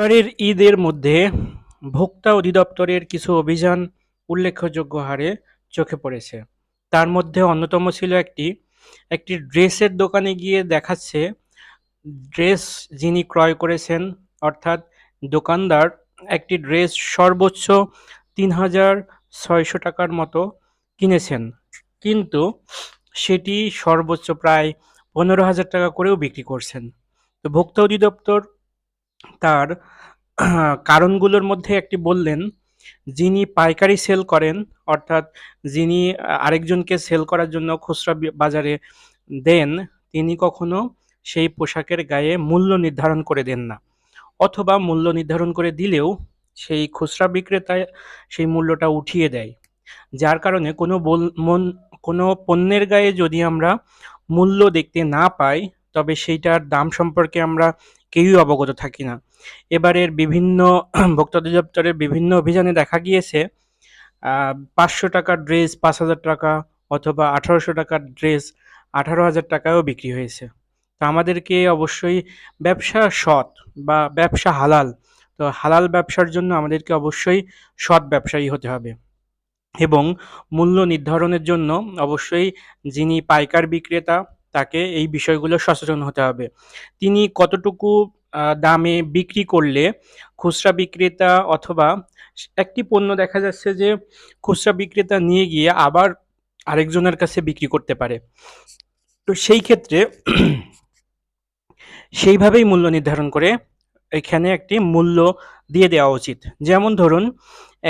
এবারের ঈদের মধ্যে ভোক্তা অধিদপ্তরের কিছু অভিযান উল্লেখযোগ্য হারে চোখে পড়েছে। তার মধ্যে অন্যতম ছিল একটি একটি ড্রেসের দোকানে গিয়ে দেখাচ্ছে ড্রেস যিনি ক্রয় করেছেন, অর্থাৎ দোকানদার, একটি ড্রেস সর্বোচ্চ তিন হাজার ছয়শো টাকার মতো কিনেছেন। কিন্তু সেটি সর্বোচ্চ প্রায় পনেরো হাজার টাকা করেও বিক্রি করছেন। তো ভোক্তা অধিদপ্তর তার কারণগুলোর মধ্যে একটি বললেন, যিনি পাইকারি সেল করেন অর্থাৎ যিনি আরেকজনকে সেল করার জন্য খুচরা বাজারে দেন, তিনি কখনো সেই পোশাকের গায়ে মূল্য নির্ধারণ করে দেন না। অথবা মূল্য নির্ধারণ করে দিলেও সেই খুচরা বিক্রেতায় সেই মূল্যটা উঠিয়ে দেয়। যার কারণে কোনো মন কোনো পণ্যের গায়ে যদি আমরা মূল্য দেখতে না পাই, তবে সেইটার দাম সম্পর্কে আমরা কেউই অবগত থাকি না। এবারের বিভিন্ন ভোক্তা অধিদপ্তরের বিভিন্ন অভিযানে দেখা গিয়েছে পাঁচশো টাকার ড্রেস ৳৫,০০০ অথবা আঠারোশো টাকার ড্রেস ৳১৮,০০০ টাকায়ও বিক্রি হয়েছে। তো আমাদেরকে অবশ্যই ব্যবসা সৎ বা ব্যবসা হালাল। তো হালাল ব্যবসার জন্য আমাদেরকে অবশ্যই সৎ ব্যবসায়ী হতে হবে। এবং মূল্য নির্ধারণের জন্য অবশ্যই যিনি পাইকার বিক্রেতা তাকে এই বিষয়গুলো সচেতন হতে হবে। তিনি কতটুকু দামে বিক্রি করলে খুচরা বিক্রেতা অথবা একটি পণ্য দেখা যাচ্ছে যে খুচরা বিক্রেতা নিয়ে গিয়ে আবার আরেকজনের কাছে বিক্রি করতে পারে। তো সেই ক্ষেত্রে সেইভাবেই মূল্য নির্ধারণ করে এখানে একটি মূল্য দিয়ে দেওয়া উচিত। যেমন ধরুন,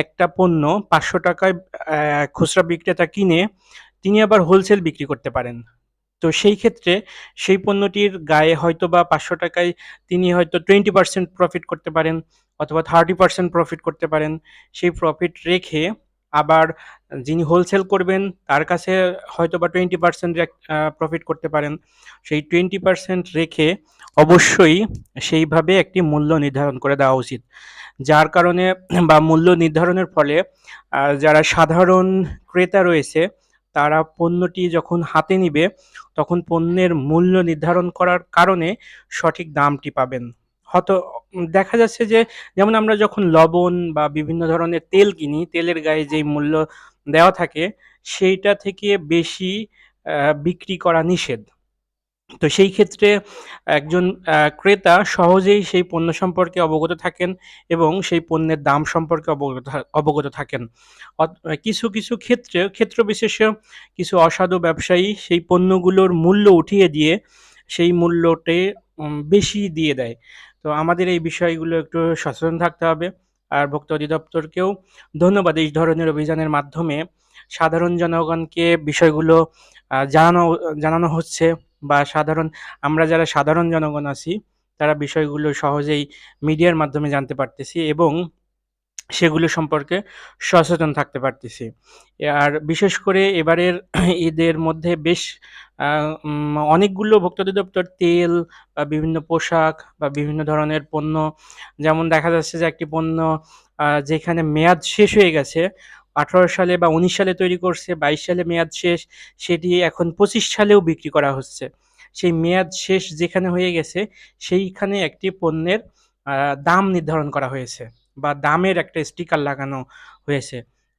একটা পণ্য ৳৫০০ টাকায় খুচরা বিক্রেতা কিনে তিনি আবার হোলসেল বিক্রি করতে পারেন। তো সেই ক্ষেত্রে সেই পণ্যটির গায়ে হয়তো বা পাঁচশো টাকায় তিনি হয়তো 20% প্রফিট করতে পারেন অথবা 30% প্রফিট করতে পারেন। সেই প্রফিট রেখে আবার যিনি হোলসেল করবেন, তার কাছে হয়তো বা টোয়েন্টি পার্সেন্ট প্রফিট করতে পারেন। সেই 20% রেখে অবশ্যই সেইভাবে একটি মূল্য নির্ধারণ করে দেওয়া উচিত। যার কারণে বা মূল্য নির্ধারণের ফলে যারা সাধারণ ক্রেতা রয়েছে তারা পণ্যটি যখন হাতে নিবে তখন পণ্যের মূল্য নির্ধারণ করার কারণে সঠিক দামটি পাবেন। হয়তো দেখা যাচ্ছে যে যেমন আমরা যখন লবণ বা বিভিন্ন ধরনের তেল কিনি, তেলের গায়ে যেই মূল্য দেওয়া থাকে সেইটা থেকে বেশি বিক্রি করা নিষেধ। তো সেই ক্ষেত্রে একজন ক্রেতা সহজেই সেই পণ্য সম্পর্কে অবগত থাকেন এবং সেই পণ্যের দাম সম্পর্কে অবগত অবগত থাকেন। কিছু, কিছু ক্ষেত্রে ক্ষেত্র বিশেষে কিছু অসাধু ব্যবসায়ী সেই পণ্যগুলোর মূল্য উঠিয়ে দিয়ে সেই মূল্যটে বেশি দিয়ে দেয়। তো আমাদের এই বিষয়গুলো একটু সচেতন থাকতে হবে। আর ভোক্তা অধিদপ্তরকেও ধন্যবাদ এই ধরনের অভিযানের মাধ্যমে সাধারণ জনগণকে বিষয়গুলো জানানো জানানো হচ্ছে বা সাধারণ, আমরা যারা সাধারণ জনগণ আছি, তারা বিষয়গুলো সহজেই মিডিয়ার মাধ্যমে জানতে পারতেছি এবং সেগুলো সম্পর্কে সচেতন থাকতে পারতেছি। আর বিশেষ করে এবারের ঈদের মধ্যে বেশ অনেকগুলো ভোক্তা অধিদপ্তর তেল বা বিভিন্ন পোশাক বা বিভিন্ন ধরনের পণ্য, যেমন দেখা যাচ্ছে যে একটি পণ্য যেখানে মেয়াদ শেষ হয়ে গেছে ১৮ সালে বা ১৯ সালে তৈরি করছে, ২২ সালে মেয়াদ শেষ, সেটি এখন ২৫ সালেও বিক্রি করা হচ্ছে। সেই মেয়াদ শেষ যেখানে হয়ে গেছে সেইখানে একটি পণ্যের দাম নির্ধারণ করা হয়েছে বা দামের একটা স্টিকার লাগানো হয়েছে।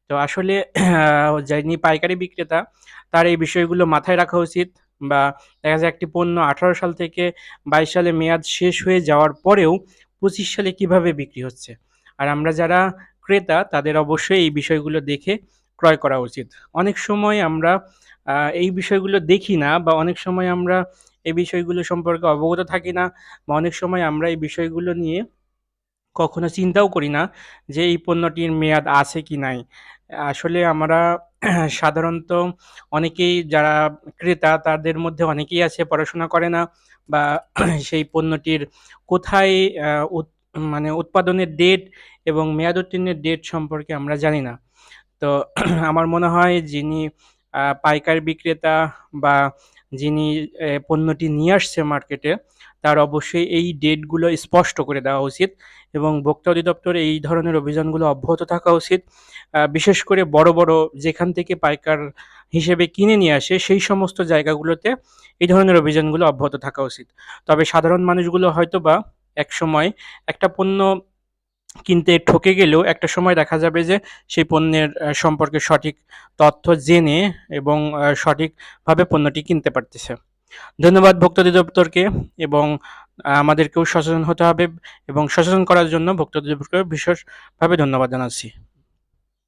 তো আসলে যিনি পাইকারি বিক্রেতা তার এই বিষয়গুলো মাথায় রাখা উচিত বা দেখা যায় একটি পণ্য ১৮ সাল থেকে ২২ সালে মেয়াদ শেষ হয়ে যাওয়ার পরেও ২৫ সালে কীভাবে বিক্রি হচ্ছে। আর আমরা যারা ক্রেতা তাদের অবশ্যই এই বিষয়গুলো দেখে ক্রয় করা উচিত। অনেক সময় আমরা এই বিষয়গুলো দেখি না বা অনেক সময় আমরা এই বিষয়গুলো সম্পর্কে অবগত থাকি না বা অনেক সময় আমরা এই বিষয়গুলো নিয়ে কখনো চিন্তাও করি না যে এই পণ্যটির মেয়াদ আছে কি নাই। আসলে আমরা সাধারণত অনেকেই যারা ক্রেতা তাদের মধ্যে অনেকেই আছে, পড়াশোনা করে না বা সেই পণ্যটির কোথায় মানে উৎপাদনের ডেট এবং মেয়াদ উত্তীর্ণের ডেট সম্পর্কে আমরা জানি না। তো আমার মনে হয় যিনি পাইকারি বিক্রেতা বা যিনি পণ্যটি নিয়ে আসছে মার্কেটে তার অবশ্যই এই ডেটগুলো স্পষ্ট করে দেওয়া উচিত এবং ভোক্তা অধিদপ্তর এই ধরনের অভিযানগুলো অব্যাহত থাকা উচিত। বিশেষ করে বড়, বড় যেখান থেকে পাইকার হিসেবে কিনে নিয়ে আসে সেই সমস্ত জায়গাগুলোতে এই ধরনের অভিযানগুলো অব্যাহত থাকা উচিত। তবে সাধারণ মানুষগুলো হয়তোবা একসময় একটা পণ্য কিনতে ঠকে গেলেও একটা সময় দেখা যাবে যে সেই পণ্যের সম্পর্কে সঠিক তথ্য জেনে এবং সঠিকভাবে পণ্যটি কিনতে পারতেছে। ধন্যবাদ ভোক্তা অধিদপ্তরকে এবং আমাদেরকেও সচেতন হতে হবে এবং সচেতন করার জন্য ভোক্তা অধিদপ্তরকে বিশেষভাবে ধন্যবাদ জানাচ্ছি।